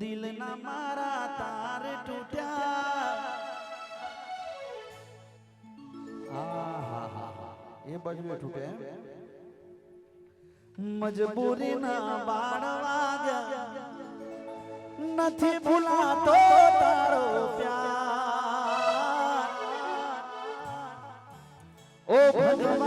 દિલના મારા તાર તૂટ્યા. એ બાજુ તૂટે મજબૂરી ના બાળ વાગ્યા. નથી ભૂલાતો તારો પ્યાર. ઓ ભગવાન.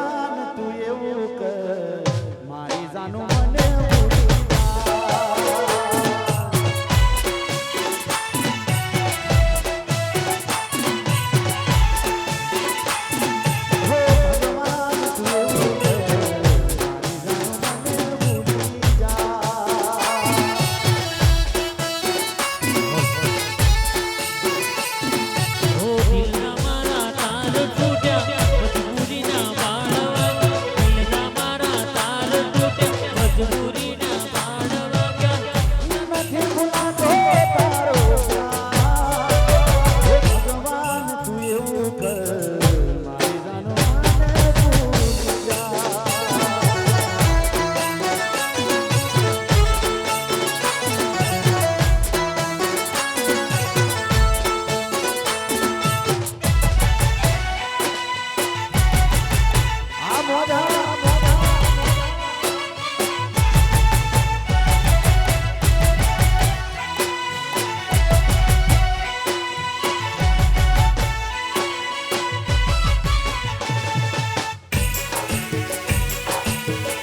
Bye.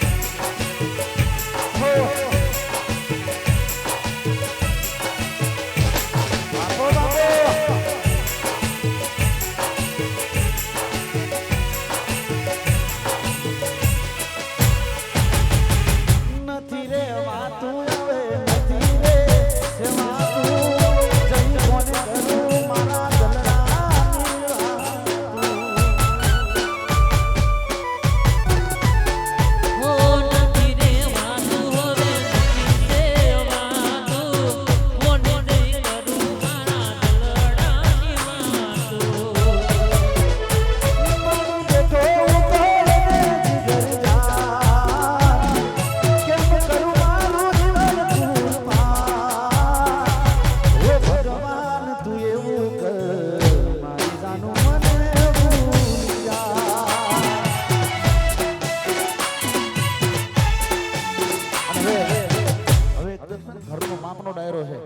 માપનો ડાયરો છે.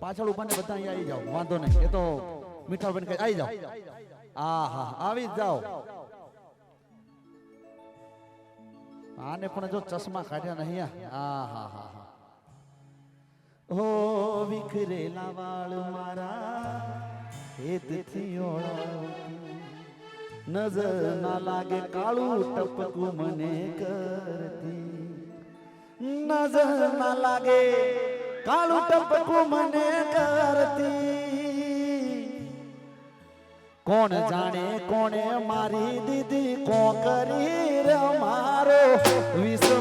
પાછળ ઊભા ને બધા અહીંયા આવી જાઓ. વાંધો નહીં. એ તો મીઠાબેન કઈ આવી જાઓ. આ હા આવી જાઓ. આને પણ જો ચશ્મા કાઢ્યા નહીં આ? હા હા હા. હો વિખરેલા વાળ મારા. હેતથી ઓળાવતી નજર ના લાગે કાળું ટપકું મને કરતી. નજર ના લાગે કાળું ટપકું મને કરતી? કોણ જાણે કોણે મારી દીદી કો કરી રે મારો? વિશ્વાસ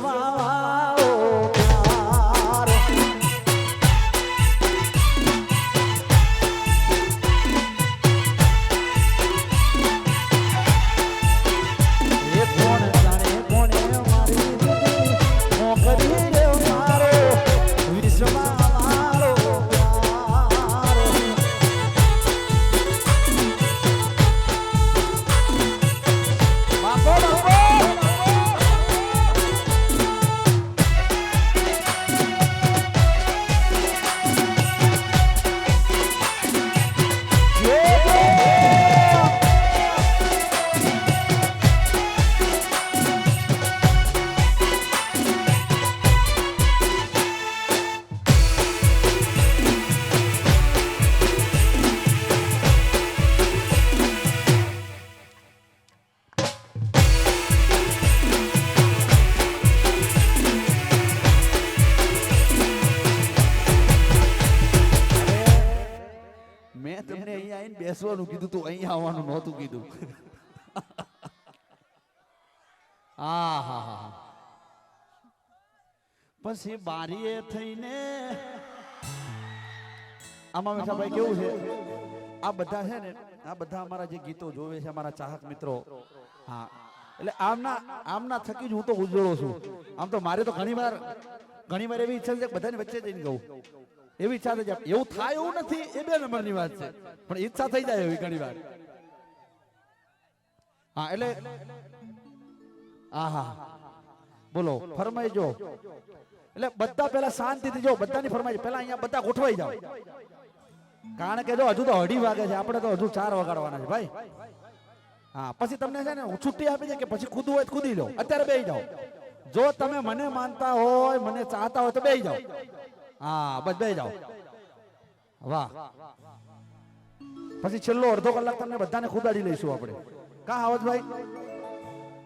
અહીંયા બેસવાનું કીધું તું. અહીંયા આવવાનું નહોતું કીધું. હા હા હા પછી બારીએ થઈને આમાં મીઠાભાઈ કેવું છે? આ બધા છે ને આ બધા અમારા જે ગીતો જોવે છે અમારા ચાહક મિત્રો. હા. એટલે આમના આમના થકી જ હું તો ઉજળો છું. આમ તો મારે તો ઘણી વાર ઘણી વાર એવી ઈચ્છા છે કે બધાની વચ્ચે જઈને ગઉં. એવી ઈચ્છા થઈ જાય. એવું થાય એવું નથી, એ બે નંબરની વાત છે. પણ ઈચ્છા થઈ જાય એવી ઘણી વાર. હા, એટલે આહા. બોલો ફરમાઈજો એટલે બધા પેલા શાંતિથી જો, બધાની ફરમાઈ પેલા અહીંયા બધા ગોઠવાઈ જાઓ. કારણ કે જો હજુ તો અઢી વાગે છે, આપણે તો હજુ ચાર વગાડવાના છે, ભાઈ. હા, પછી તમને છે ને છુટ્ટી આપી દે કે પછી કૂદવું હોય કૂદી લો. અત્યારે બેસી જાઓ. જો તમે મને માનતા હોય, મને ચાહતા હોય તો બેસી જાઓ. હા, બસ બે જાઓ. વાહ. પછી છેલ્લો અડધો કલાક તમને બધાને ખુદાડી લઈશું આપણે. કા આવત ભાઈ